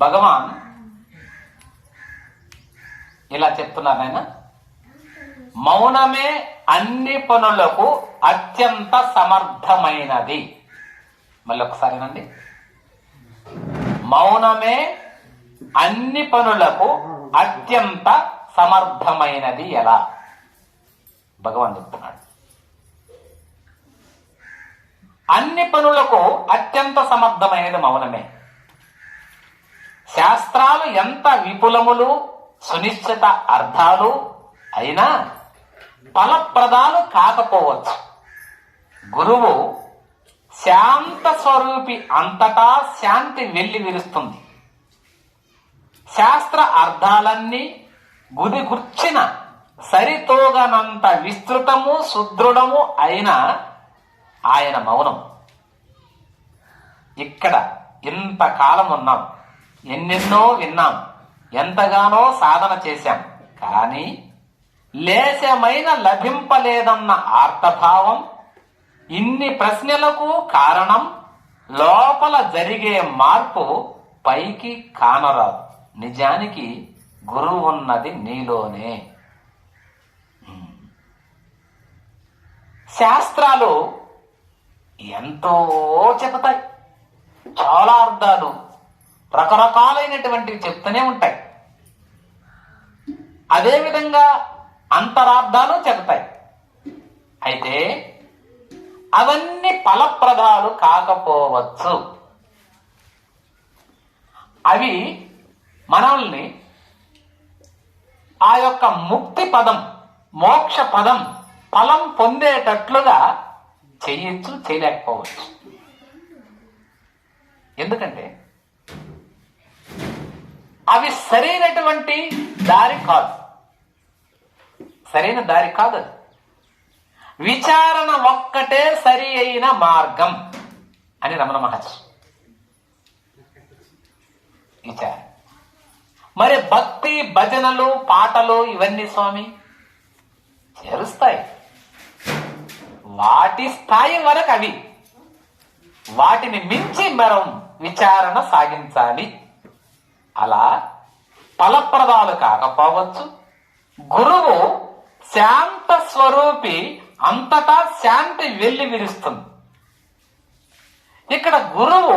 భగవాన్ ఇలా చెప్తున్నారు ఆయన. మౌనమే అన్ని పనులకు అత్యంత సమర్థమైనది. మళ్ళీ ఒకసారినండి మౌనమే అన్ని పనులకు అత్యంత సమర్థమైనది ఎలా? భగవాన్ చెప్తున్నాడు. అన్ని పనులకు అత్యంత సమర్థమైనది మౌనమే. శాస్త్రాలు ఎంత విపులములు సునిశ్చిత అర్థాలు అయినా ఫలప్రదాలు కాకపోవచ్చు. గురువు శాంత స్వరూపి అంతటా శాంతి వెళ్ళి విరుస్తుంది. శాస్త్ర అర్థాలన్నీ గుదిగుర్చిన సరితోగనంత విస్తృతము సుదృఢము అయిన ఆయన మౌనం. ఇక్కడ ఇంతకాలం ఉన్నాం ఎన్నెన్నో విన్నాం. ఎంతగానో సాధన చేశాం. కానీ లేశమైన లభింపలేదన్న ఆర్తభావం ఇన్ని ప్రశ్నలకు కారణం లోపల జరిగే మార్పు పైకి కానరాదు. నిజానికి గురువు ఉన్నది నీలోనే. శాస్త్రాలు ఎంతో చెబుతాయి. చాలా అర్థాలు రకరకాలైనటువంటివి చెప్తూనే ఉంటాయి. అదేవిధంగా అంతరార్థాలు చెబుతాయి. అయితే అవన్నీ ఫలప్రదాలు కాకపోవచ్చు. అవి మనల్ని ఆ యొక్క ముక్తి పదం మోక్ష పదం ఫలం పొందేటట్లుగా చేయొచ్చు చేయలేకపోవచ్చు. ఎందుకంటే అవి సరైనటువంటి దారి కాదు. సరైన దారి కాదు అది విచారణ ఒక్కటే సరి అయిన మార్గం అని రమణ మహర్షి. విచారణ. మరి భక్తి భజనలు పాటలు ఇవన్నీ స్వామి చేరుస్తాయి. వాటి స్థాయి వరకు అవి. వాటిని మించి మనం విచారణ సాగించాలి. అలా ఫలప్రదాలు కాకపోవచ్చు గురువు శాంత స్వరూపి అంతటా శాంతి వెళ్ళి విరుస్తుంది. ఇక్కడ గురువు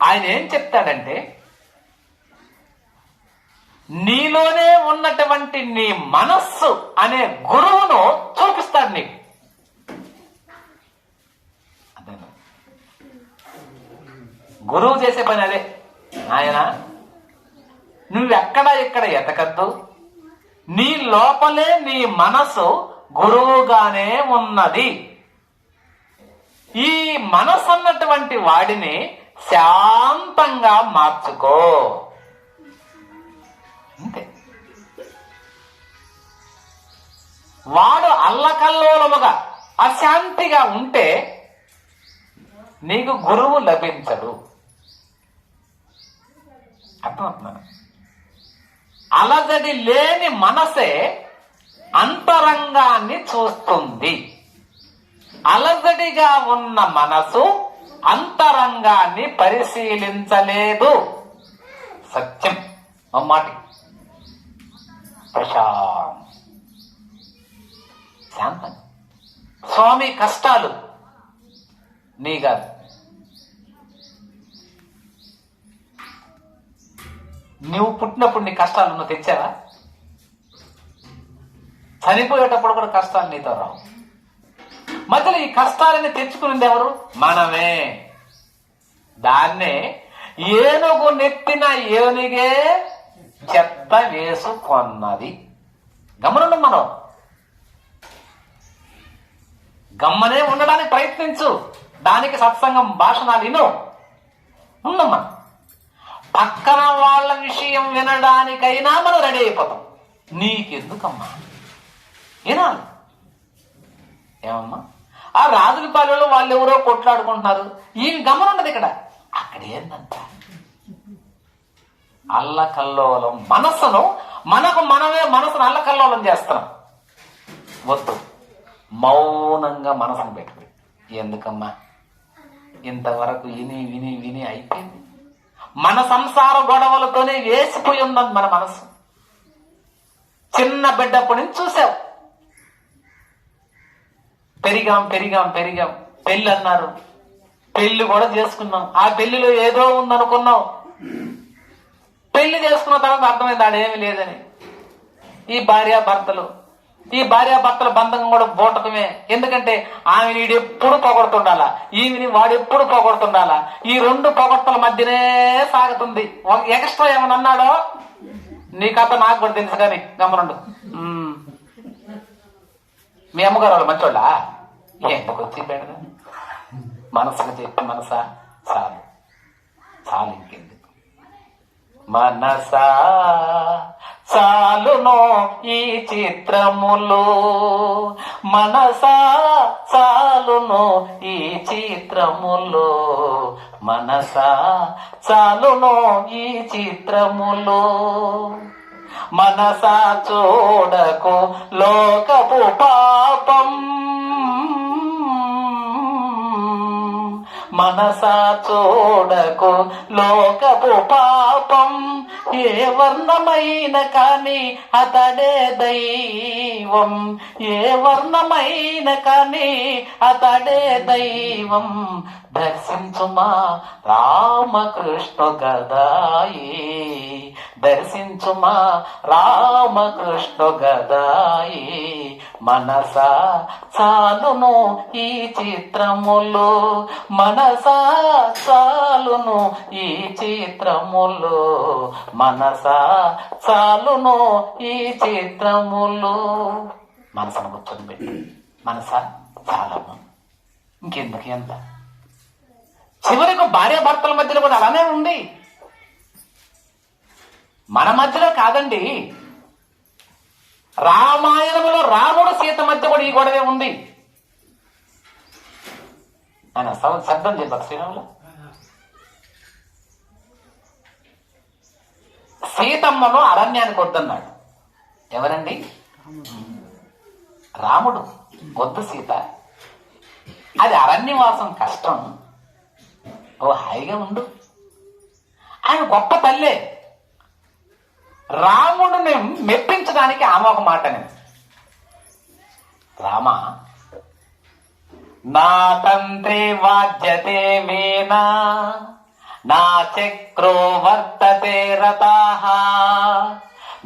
ఆయన ఏం చెప్తాడంటే నీలోనే ఉన్నటువంటి నీ మనస్సు అనే గురువును చూపిస్తాడు నీకు. గురువు చేసే పని అదే. ఆయన నువ్వెక్కడ ఇక్కడ ఎతకద్దు? నీ లోపలే నీ మనసు గురువుగానే ఉన్నది. ఈ మనసు అన్నటువంటి వాడిని శాంతంగా మార్చుకో. అంతే. వాడు అల్లకల్లోలముగా అశాంతిగా ఉంటే నీకు గురువు లభించడు. అర్థమవుతున్నారా అలజడి లేని మనసే అంతరంగాన్ని చూస్తుంది. అలజడిగా ఉన్న మనసు అంతరంగాన్ని పరిశీలించలేదు. సత్యం. అమ్మాటి ప్రశాంత్. శాంతం స్వామి కష్టాలు. నీ కాదు నువ్వు పుట్టినప్పుడు నీ కష్టాలు నువ్వు తెచ్చావా? చనిపోయేటప్పుడు కూడా కష్టాలు నీతో రావు. మధ్యలో ఈ కష్టాలని తెచ్చుకునేది ఎవరు? మనమే. దాన్నే ఏనుగు నెత్తిన ఏనుగే చెత్త వేసుకొన్నది. గమనండి మనం. గమ్మనే ఉండడానికి ప్రయత్నించు. దానికి సత్సంగం భాషణాలు విను. ఉండమ్మా పక్కన వాళ్ళ విషయం వినడానికైనా మనం రెడీ అయిపోతాం. నీకెందుకమ్మా? వినాలి. ఏమమ్మా? ఆ రాజుల పాలెలో వాళ్ళు ఎవరో కొట్లాడుకుంటున్నారు. ఈయన గమనం ఉండదు ఇక్కడ. అక్కడేందంట అల్లకల్లోలం మనస్సును మనకు మనమే మనసును అల్లకల్లోలం చేస్తున్నాం. వద్దు. మౌనంగా మనసును పెట్టుకుని. ఎందుకమ్మా? ఇంతవరకు విని విని విని అయిపోయింది. మన సంసార గొడవలతోనే వేసిపోయి ఉందని మన మనసు. చిన్న బిడ్డప్పటి నుంచి చూసావు. పెరిగాం పెరిగాం పెరిగాం. పెళ్ళి అన్నారు. పెళ్ళి కూడా చేసుకున్నాం. ఆ పెళ్ళిలో ఏదో ఉందనుకున్నాం. పెళ్ళి చేసుకున్న తర్వాత అర్థమైంది ఆడేమీ లేదని. ఈ భార్య భర్తలు ఈ భార్యాభర్తల బంధం కూడా బోటకమే ఎందుకంటే ఆమె వీడు ఎప్పుడు పొగడుతుండాలా? ఈమెని వాడు ఎప్పుడు ఈ రెండు పొగడ్తల మధ్యనే సాగుతుంది. ఎక్స్ట్రా ఏమన్నా అన్నాడో? నీ కథ నాకు కూడా తెలుసు కానీ గమనండు. మీ అమ్మగారు వాళ్ళు మంచోళ్ళా? ఎందుకు వచ్చి బెడద మనసుకు చెప్పి మనసా? చాలు. చాలు ఇంకెందుకు మనసా చాలునో ఈ చిత్రములు. మనసా చాలును ఈ చిత్రములు. మనసా చాలునో ఈ చిత్రములు. మనసా చూడకు లోకపు పాపం. మనసా చూడకు లోకపు పాపం ఏ వర్ణమైన కాని అతడే దైవం. ఏ వర్ణమైన కాని అతడే దైవం. దర్శించుమా రామకృష్ణ గదాయి. దర్శించుమా రామకృష్ణ గదాయి. మనసా చాలును ఈ చిత్రములు మన చాలును ఈ చిత్రములు మనసా చాలును ఈ చిత్రములు. మనసును కూర్చొని పెట్టి. మనస చాలము. ఇంకెందుకు ఎంత? చివరికి భార్య భర్తల మధ్యలో కూడా అలానే ఉంది. మన మధ్యలో కాదండి. రామాయణంలో రాముడు సీత మధ్య కూడా ఈ గొడవే ఉంది. ఆయన సౌ- శబ్దం చెప్పారు శ్రీరాములు సీతమ్మను అరణ్యానికి వద్దన్నాడు. ఎవరండి? రాముడు వద్దు సీత. అది అరణ్యవాసం కష్టం. ఓ హాయిగా ఉండు. ఆయన గొప్ప తల్లే. రాముడిని మెప్పించడానికి ఆమె ఒక మాటని. రామ నా తంత్రి వాద్యతే వీణా నా చక్రో వర్తతే రథాః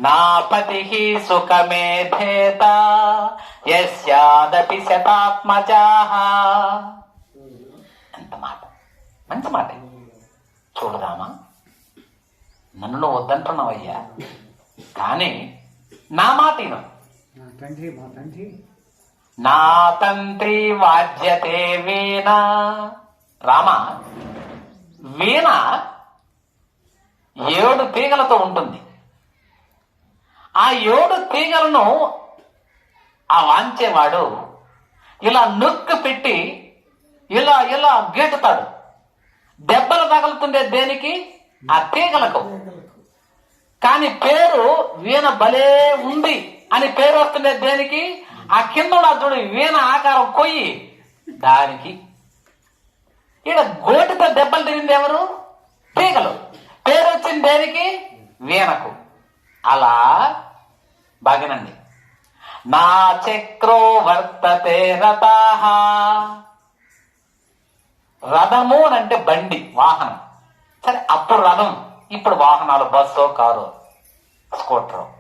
నా పతి సుఖమేధేత యస్యాదపి శతాత్మజాహ. ఎంత మాట మంచి మాట. చూడదామా? నన్ను నువ్వు వద్దంటున్నావయ్యా. కానీ నా మాట విను. తండ్రి మా తండ్రి. నా తంత్రి వాద్యతే వీణ. రామ వీణ ఏడు తీగలతో ఉంటుంది. ఆ ఏడు తీగలను ఆ వాంచేవాడు ఇలా నొక్కు పెట్టి ఇలా ఇలా గీటుతాడు. దెబ్బలు తగులుతుండే దేనికి? ఆ తీగలకు. కానీ పేరు వీణ భలే ఉంది అని పేరు వస్తుండే దేనికి? ఆ కింద ఉన్న చూడు వీణ ఆకారం కొయ్యి. దానికి ఈడ గోటితో దెబ్బలు తిరిగింది ఎవరు? తీగలు. పేరు వచ్చింది దేనికి? వీణకు. అలా బాగానండి నా చక్రో వర్తతే రథ రథము అని అంటే బండి వాహనం. సరే అప్పుడు రథం ఇప్పుడు వాహనాలు బస్సు కారు స్కూటరో.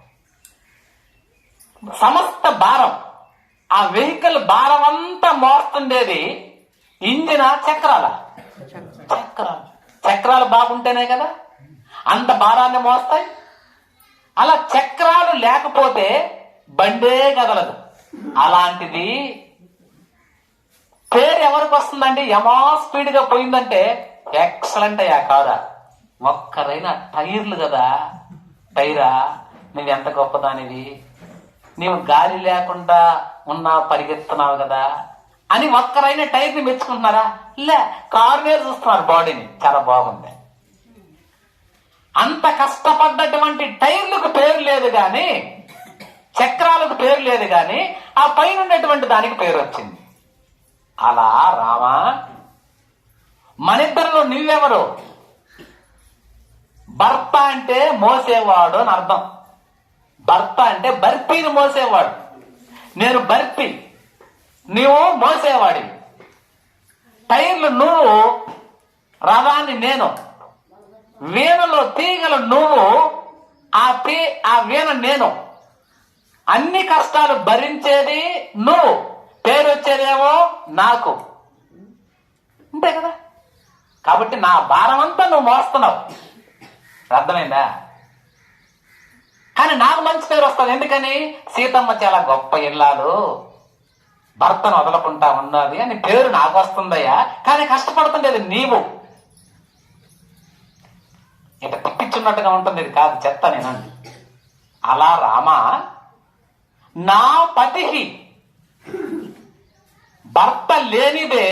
సమస్త భారం. ఆ వెహికల్ భారం అంతా మోస్తుండేది ఇంజిన చక్రాల. చక్రాలు. చక్రాలు బాగుంటేనే కదా? అంత భారాన్ని మోస్తాయి. అలా చక్రాలు లేకపోతే బండే కదలదు. అలాంటిది పేరు ఎవరికి వస్తుందండి? యమా స్పీడ్గా పోయిందంటే ఎక్సలెంట్ అయ్యా కాదా ఒక్కరైనా టైర్లు కదా? టైరా? నువ్వు ఎంత గొప్పదానివి? నీవు గాలి లేకుండా ఉన్నా పరిగెత్తున్నావు కదా అని ఒక్కరైన టైర్ని మెచ్చుకుంటున్నారా? లే కారు మీద చూస్తున్నారు బాడీని. చాలా బాగుంది. అంత కష్టపడ్డటువంటి టైర్లకు పేరు లేదు కానీ చక్రాలకు పేరు లేదు కానీ ఆ పైన ఉండేటువంటి దానికి పేరు వచ్చింది. అలా రామా మనిద్దరిలో నువ్వెవరు? భర్త అంటే మోసేవాడు అని అర్థం. భర్త అంటే బర్పీని మోసేవాడు. నేను బర్పి నీవు మోసేవాడి టైర్లు నువ్వు రథాన్ని నేను. వీణలో తీగలు నువ్వు ఆ తీ ఆ వీణ నేను. అన్ని కష్టాలు భరించేది నువ్వు. పేరు వచ్చేదేమో నాకు. అంతే కదా? కాబట్టి నా భారం అంతా నువ్వు మోస్తున్నావు. అర్థమైందా? కానీ నాకు మంచి పేరు వస్తుంది. ఎందుకని? సీతమ్మ చాలా గొప్ప ఇల్లాలు. భర్తను వదలకుండా ఉన్నది అని పేరు నాకు వస్తుందయ్యా. కానీ కష్టపడుతుండేది నీవు. ఇక తిప్పించున్నట్టుగా ఉంటుంది ఇది కాదు చెత్త నేనండి. అలా రామా నా పతికి భర్త లేనిదే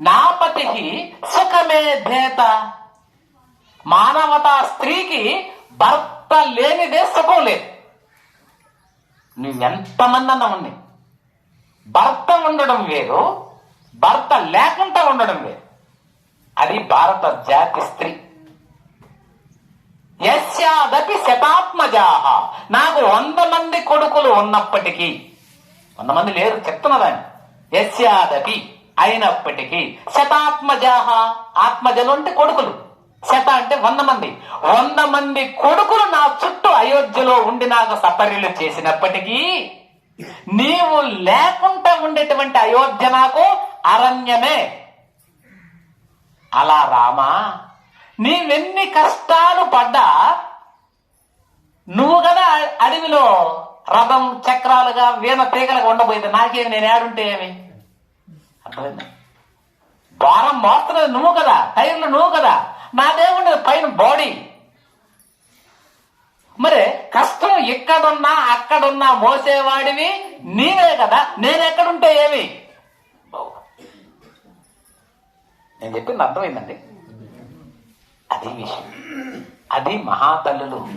నా పతికి సుఖమే దేత మానవతా స్త్రీకి భర్త లేనిదే సుఖం లేదు. నువ్వెంతమంది అన్న భర్త ఉండడం వేరు భర్త లేకుండా ఉండడం వేరు. అది భారత జాతి స్త్రీ. యస్యాదపి శతాత్మజాహ. నాకు వంద మంది కొడుకులు ఉన్నప్పటికీ వంద మంది లేరు చెప్తున్నదాన్ని యస్యాదపి అయినప్పటికీ శతాత్మజాహ ఆత్మజలు అంటే కొడుకులు. శత అంటే వంద మంది. వంద మంది కొడుకులు నా చుట్టూ అయోధ్యలో ఉండి నాకు సపర్యలు చేసినప్పటికీ నీవు లేకుండా ఉండేటువంటి అయోధ్య నాకు అరణ్యమే. అలా రామా నీవెన్ని కష్టాలు పడ్డా నువ్వు కదా అడవిలో రథం చక్రాలుగా వీణ తీగలుగా ఉండబోయింది. నాకేమి నేను ఏడుంటే ఏమి? అర్థమైందా? భారం మోస్తున్నది నువ్వు కదా టైర్లు నువ్వు కదా. నాదేముండదు పైన బాడీ మరి కష్టం ఇక్కడున్నా అక్కడున్నా మోసేవాడివి నీవే కదా. నేను ఎక్కడుంటే ఏమి? నేను చెప్పింది అర్థమైందండి. అది విషయం. అది మహాతల్లులు.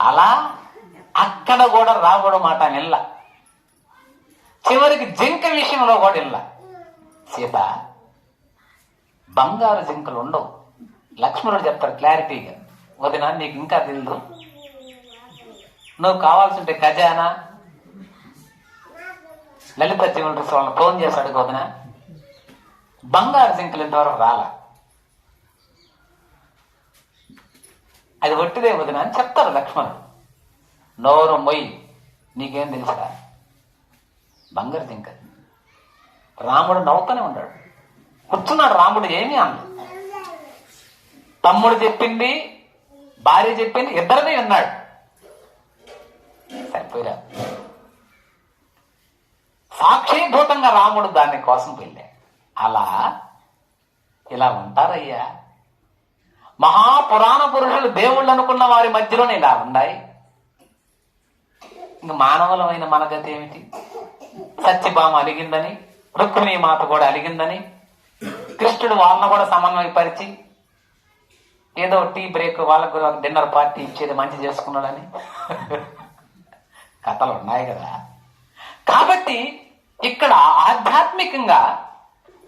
అలా అక్కడ కూడా రాకూడదు మాట నిల్ల. చివరికి జింక విషయంలో కూడా ఇల్ల సీత బంగారు జింకలు ఉండవు. లక్ష్మణుడు చెప్తారు క్లారిటీగా. వదిన నీకు ఇంకా తెలియదు నువ్వు కావాల్సింటే ఖజానా? లలిత జ్యువెలరీస్ వాళ్ళని ఫోన్ చేసి అడుగు వదిన. బంగారు జింకలు ఇంతవరకు రాలా? అది ఒట్టిదే వదిన అని చెప్తారు లక్ష్మణుడు. నోరు మొయ్యి నీకేం తెలుసా బంగారు జింక రాముడు నవ్వుతూనే ఉన్నాడు. కూర్చున్నాడు రాముడు ఏమీ అన్నాడు తమ్ముడు చెప్పింది భార్య చెప్పింది ఇద్దరిదే ఉన్నాడు సరిపోయిరా. సాక్షిభూతంగా రాముడు దాని కోసం వెళ్ళాడు. అలా ఇలా ఉంటారయ్యా. మహాపురాణ పురుషులు దేవుళ్ళు అనుకున్న వారి మధ్యలోనే ఇలా ఉన్నాయి. ఇంక మానవులమైన మన గతి ఏమిటి? సత్యభామ అలిగిందని రుక్మిణీ మాత కూడా అలిగిందని కృష్ణుడు వాళ్ళను కూడా సమన్వయపరిచి ఏదో టీ బ్రేక్ వాళ్ళకు డిన్నర్ పార్టీ ఇచ్చేది మంచి చేసుకున్నాడని. కథలు ఉన్నాయి కదా. కాబట్టి ఇక్కడ ఆధ్యాత్మికంగా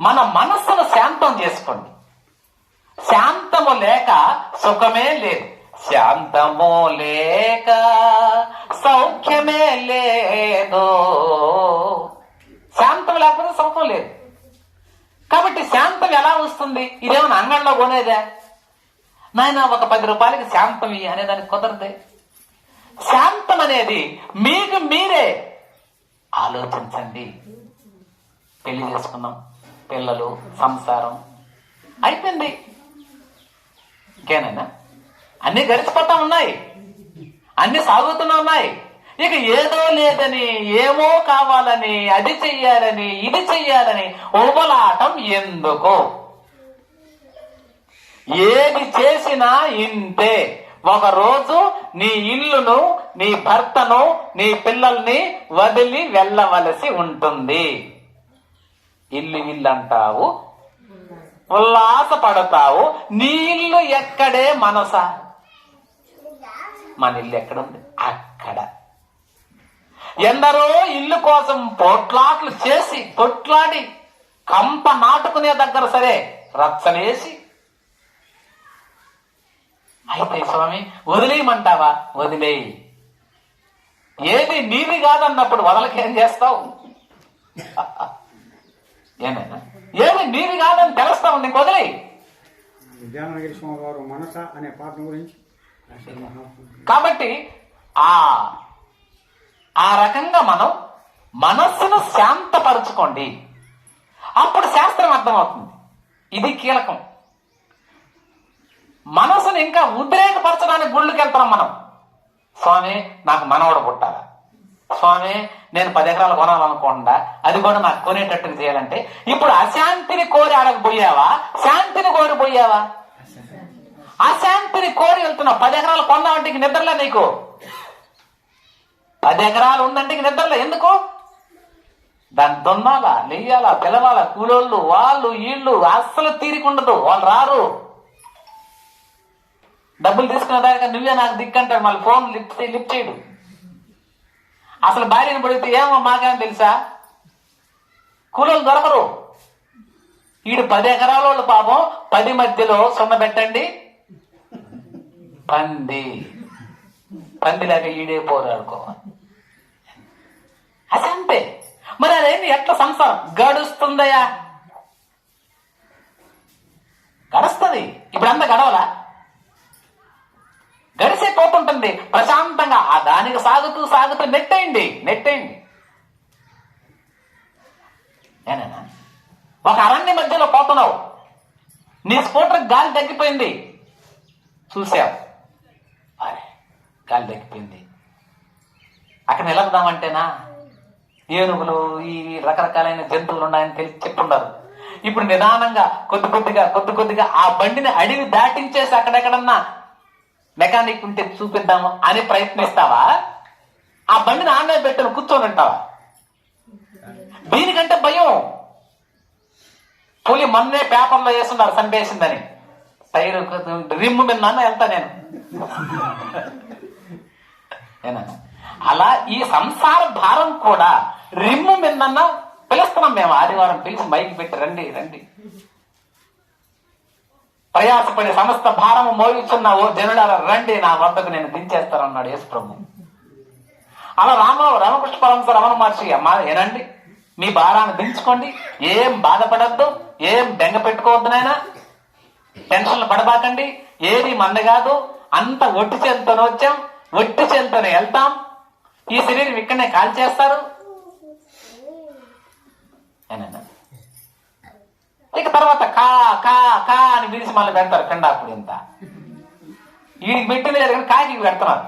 మన మనస్సును శాంతం చేసుకోండి. శాంతము లేక సుఖమే లేదు. శాంతము లేక సౌఖ్యమే లేదు. శాంతం లేకపోతే సుఖం లేదు. కాబట్టి శాంతం ఎలా వస్తుంది? ఇదేమన్నా అంగంలో కొనేదే? నాయన ఒక పది రూపాయలకి శాంతం ఇయ్యి అనేదానికి కుదరదే. శాంతం అనేది మీకు మీరే ఆలోచించండి. పెళ్ళి చేసుకున్నాం పిల్లలు సంసారం అయిపోయింది. ఇంకేనైనా? అన్నీ గడిచిపోతా ఉన్నాయి. అన్ని సాగుతూనే ఉన్నాయి. ఇక ఏదో లేదని ఏమో కావాలని అది చెయ్యాలని ఇది చెయ్యాలని ఉబలాటం ఎందుకు? ఏది చేసినా ఇంతే. ఒక రోజు నీ ఇల్లును నీ భర్తను నీ పిల్లల్ని వదిలి వెళ్ళవలసి ఉంటుంది. ఇల్లు ఇల్లు అంటావు. ఉల్లాస పడతావు నీ ఇల్లు ఎక్కడే మనస? మన ఇల్లు ఎక్కడుంది? అక్కడ. ఎందరో ఇల్లు కోసం పొట్లాట్లు చేసి పొట్లాడి కంప నాటుకునే దగ్గర సరే రచ్చలేసి అయితే స్వామి వదిలేయమంటావా? వదిలేయి ఏది నీది కాదన్నప్పుడు వదలకేం చేస్తావు? ఏమైనా ఏది నీది కాదని తెలుస్తావు నీకు వదిలేయి విద్యానగిరి స్వామి వారు మనస అనే పాట గురించి కాబట్టి ఆ ఆ రకంగా మనం మనస్సును శాంతపరచుకోండి. అప్పుడు శాస్త్రం అర్థమవుతుంది. ఇది కీలకం. మనసును ఇంకా ఉద్రేకపరచడానికి గుళ్ళకి వెళ్తున్నాం మనం. స్వామి నాకు మనవడు పుట్టాలా స్వామి నేను పది ఎకరాలు కొనాలనుకోకుండా అది కూడా నాకు కొనేటట్టు చేయాలంటే ఇప్పుడు అశాంతిని కోరి ఆడకపోయావా? శాంతిని కోరిపోయావా అశాంతిని కోరి వెళ్తున్నావు పది ఎకరాలు కొందామంటే ఇంక నిద్రలే నీకు. పది ఎకరాలు ఉందంటే ఇంక నిద్రలే ఎందుకు? దాన్ని దున్నాలా నెయ్యాలా పిలవాలా కూలోళ్ళు వాళ్ళు వీళ్ళు అస్సలు తీరికుండదు వాళ్ళు రారు. డబ్బులు తీసుకున్న దాకా నువ్వే నాకు దిక్కంటాడు మళ్ళీ ఫోన్ లిఫ్ట్ లిఫ్ట్ చేయడు. అసలు భార్యను పడితే ఏమో మాకేం తెలుసా? కూలోళ్ళు దొరకరు. ఈడు పది ఎకరాల వాళ్ళు పాపం పది మధ్యలో సొమ్మ పెట్టండి. పంది. పందిలాగా ఈడే పోరాడుకోవాలి అది అంతే. మరి అదేంటి? ఎట్లా సంసారం? గడుస్తుందయా గడుస్తుంది. ఇప్పుడు అంతా గడవలా? ఉంటుంది. ప్రశాంతంగా. ఆ దానికి సాగుతూ సాగుతూ నెట్టేయండి. నెట్టేయండి. ఒక అరణ్య మధ్యలో పోతున్నావు. నీ స్కూటర్ గాలి తగ్గిపోయింది. చూసావు అరే గాలి తగ్గిపోయింది. అక్కడ నిలబదామంటేనా ఏనుగులు ఈ రకరకాలైన జంతువులు ఉన్నాయని తెలిసి చెప్పున్నారు ఇప్పుడు నిదానంగా కొద్ది కొద్దిగా కొద్ది కొద్దిగా ఆ బండిని అడివి దాటించేసి అక్కడెక్కడన్నా మెకానిక్ ఉంటే చూపిద్దాము అని ప్రయత్నిస్తావా? ఆ బండిని ఆన్నే పెట్టను కూర్చొని ఉంటావా? దీనికంటే భయం. పులి మొన్నే పేపర్లో వేస్తున్నారు చంపేసిందని టైర్ రిమ్ము మీద నాన్న వెళ్తా నేను. అలా ఈ సంసార భారం కూడా రిమ్ము మీద పిలుస్తున్నాం మేము ఆదివారం పిలిచి బయట పెట్టి రండి రండి. ప్రయాసపడి సమస్త భారము మోగించున్న ఓ జనుడాల రండి నా వద్దకు నేను దించేస్తానన్నాడు యేసు ప్రభు అలా రామ రామకృష్ణ పరమశ రమణ మహర్షి అమ్మా ఏనండి? మీ భారాన్ని దించుకోండి. ఏం బాధపడద్దు ఏం బెంగ పెట్టుకోవద్దు నాయనా. టెన్షన్లు పడబాకండి ఏది మంద కాదు అంత ఒట్టి చేతితోనే వచ్చాం ఒట్టి చేతితోనే వెళ్తాం. ఈ శరీరం ఇక్కడనే కాల్ చేస్తారు ఏనన్నా? ఇక తర్వాత కా కా కా అని విరిసి మళ్ళీ పెడతారు పిండాకుడు ఇంత వీడికి పెట్టింది లేదు కానీ కాకి పెడుతున్నారు.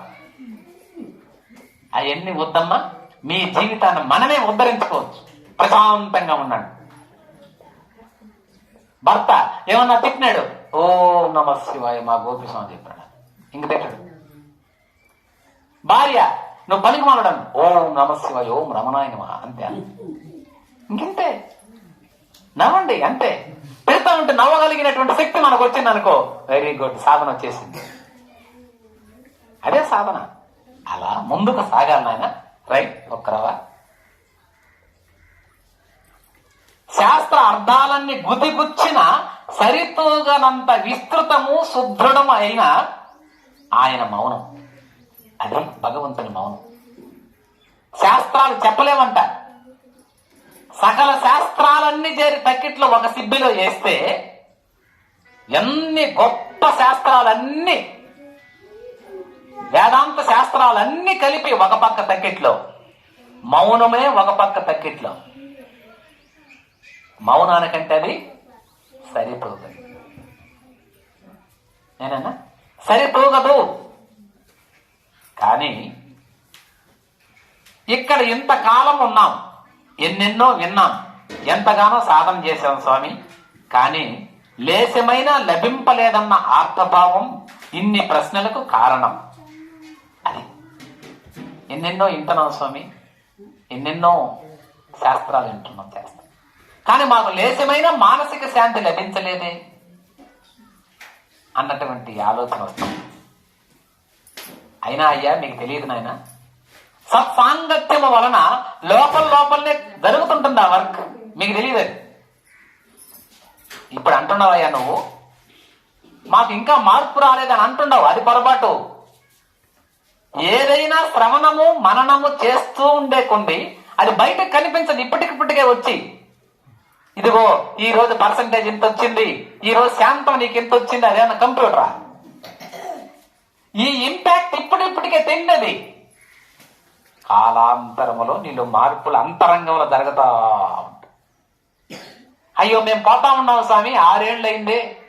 అవన్నీ వద్దమ్మా మీ జీవితాన్ని మనమే ఉద్ధరించుకోవచ్చు. ప్రశాంతంగా ఉన్నాడు భర్త ఏమన్నా తిట్టినాడు? ఓ నమ శివాయ మా గోపి స్వామి చెప్పాడు ఇంక తిట్టాడు భార్య నువ్వు పనికి మానడం ఓం నమ శివాయ ఓం రమణాయనమా అంతే. ఇంకంతే నవ్వండి అంతే. పెడతా ఉంటే నవ్వగలిగినటువంటి శక్తి మనకు వచ్చింది అనుకో. వెరీ గుడ్ సాధన వచ్చేసింది. అదే సాధన. అలా ముందుకు సాగాలి నాయన. రైట్ ఒక్కరవా శాస్త్ర అర్థాలన్నీ గుదిగుచ్చిన సరితూగనంత విస్తృతము సుదృఢము అయిన ఆయన మౌనం. అది భగవంతుని మౌనం. శాస్త్రాలు చెప్పలేమంట. సకల శాస్త్రాలన్నీ చేరి తక్కిట్లో ఒక సిబ్బిలో వేస్తే ఎన్ని గొప్ప శాస్త్రాలన్నీ వేదాంత శాస్త్రాలన్నీ కలిపి ఒక పక్క తక్కెట్లో మౌనమే ఒక పక్క తక్కెట్లో. మౌనానికంటే అది సరిపోతుంది నేనన్నా? సరిపోగదు. కానీ ఇక్కడ ఇంతకాలం ఉన్నాం. ఎన్నెన్నో విన్నాం. ఎంతగానో సాధన చేశాం స్వామి. కానీ లేశమైనా లభింపలేదన్న ఆర్తభావం ఇన్ని ప్రశ్నలకు కారణం. అది. ఎన్నెన్నో వింటున్నాం స్వామి. ఎన్నెన్నో శాస్త్రాలు వింటున్నాం శాస్త్రం కానీ మాకు లేశమైన మానసిక శాంతి లభించలేదే అన్నటువంటి ఆలోచన వస్తుంది. అయినా అయ్యా మీకు తెలియదు నాయన సత్సాంగత్యము వలన లోపల లోపలనే జరుగుతుంటుంది ఆ వర్క్. మీకు తెలియదు ఇప్పుడు ఇప్పుడు అంటున్నావయ్యా నువ్వు? మాకు ఇంకా మార్పు రాలేదని అంటుండవు అది పొరపాటు. ఏదైనా శ్రవణము మననము చేస్తూ ఉండే కొండి అది బయటకు కనిపించదు. ఇప్పటికిప్పటికే వచ్చి. ఇదిగో ఈ రోజు పర్సంటేజ్ ఇంత వచ్చింది. ఈ రోజు శాంతం నీకు ఇంత వచ్చింది. అదేమన్నా కంప్యూటరా ఈ ఇంపాక్ట్ ఇప్పుడిప్పటికే తిన్నది కాలాంతరములో నీళ్ళు మార్పులు అంతరంగంలో జరుగుతా ఉంటాయి. అయ్యో మేము పోతా ఉన్నాం స్వామి ఆరేళ్ళు అయింది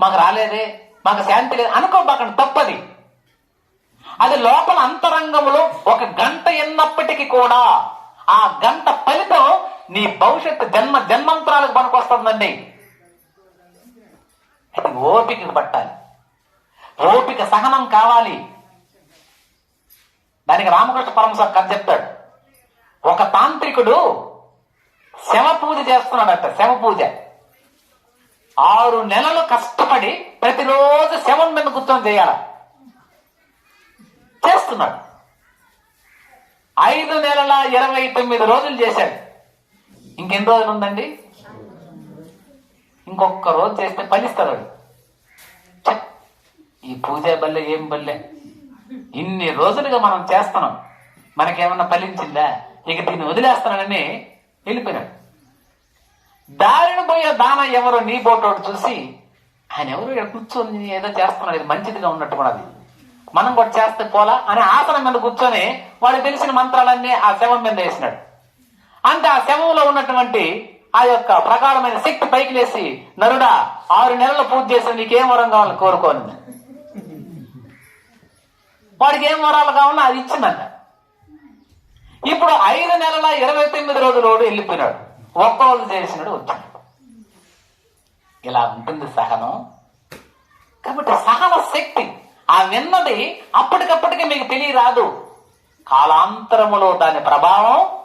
మాకు రాలేదే మాకు శాంతి లేదు. అనుకోబాకండి తప్పది. అది లోపల అంతరంగంలో ఒక గంట ఎన్నప్పటికీ కూడా ఆ గంట ఫలితం నీ భవిష్యత్తు జన్మ జన్మంతరాలకు పనికొస్తుందండి. అది ఓపిక పట్టాలి. ఓపిక సహనం కావాలి. దానికి రామకృష్ణ పరమశ కథ చెప్తాడు ఒక తాంత్రికుడు శవ పూజ చేస్తున్నాడట శవ పూజ. ఆరు నెలలు కష్టపడి ప్రతిరోజు శవం మీద కూర్చొని చేయాల. చేస్తున్నాడు. ఐదు నెలల ఇరవై తొమ్మిది రోజులు చేశాడు. ఇంకెన్ని రోజులు ఉందండి? ఇంకొక రోజు చేస్తే ఫలిస్తాడు ఈ పూజ బల్లె ఏం బల్లె? ఇన్ని రోజులుగా మనం చేస్తున్నాం. మనకేమన్నా ఫలించిందా? ఇక దీన్ని వదిలేస్తానని వెళ్ళిపోయినాడు. దారిని పోయే దాన ఎవరు నీ బోటోడు చూసి ఆయన ఎవరు ఇక్కడ కూర్చొని ఏదో చేస్తున్నాడు. ఇది మంచిదిగా ఉన్నట్టు కూడా అది. మనం కూడా చేస్తే పోలా అని ఆసనం మీద కూర్చొని వాడు తెలిసిన మంత్రాలన్నీ ఆ శవం మీద వేసినాడు. అంటే ఆ శవంలో ఉన్నటువంటి ఆ యొక్క ప్రకారమైన శక్తి పైకి లేసి నరుడా ఆరు నెలలు పూజ చేసి నీకేం వరం కావాలని కోరుకోని. వాడికి ఏం వరాలు కావాలో అది ఇచ్చిందంట. ఇప్పుడు ఐదు నెలల ఇరవై తొమ్మిది రోజులు వెళ్ళిపోయినాడు. ఒక్క రోజు చేసినాడు వచ్చాడు. ఇలా ఉంటుంది సహనం. కాబట్టి సహన శక్తి. ఆ విన్నది అప్పటికప్పటికి మీకు తెలియరాదు. కాలాంతరములో దాని ప్రభావం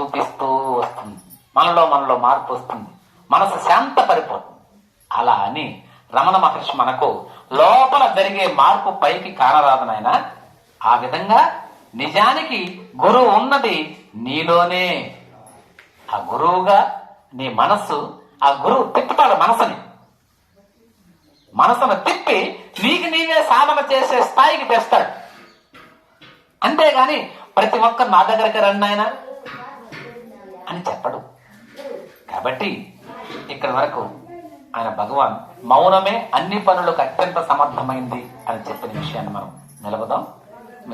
చూపిస్తూ వస్తుంది. మనలో మనలో మార్పు వస్తుంది. మనసు శాంత పరిపోతుంది అలా అని రమణ మహర్షి మనకు లోపల జరిగే మార్పు పైకి కానరాదు నాయన. ఆ విధంగా నిజానికి గురువు ఉన్నది నీలోనే. ఆ గురువుగా నీ మనస్సు ఆ గురువు తిప్పుతాడు మనసుని. మనసును తిప్పి నీకు నీవే సాధన చేసే స్థాయికి తెస్తాడు. అంతేగాని ప్రతి ఒక్కరు నా దగ్గరికి రండి ఆయన అని చెప్పడు. కాబట్టి ఇక్కడి వరకు ఆయన భగవాన్ మౌనమే అన్ని పనులకు అత్యంత సమర్థమైంది అని చెప్పిన విషయాన్ని మనం నిలబదాం.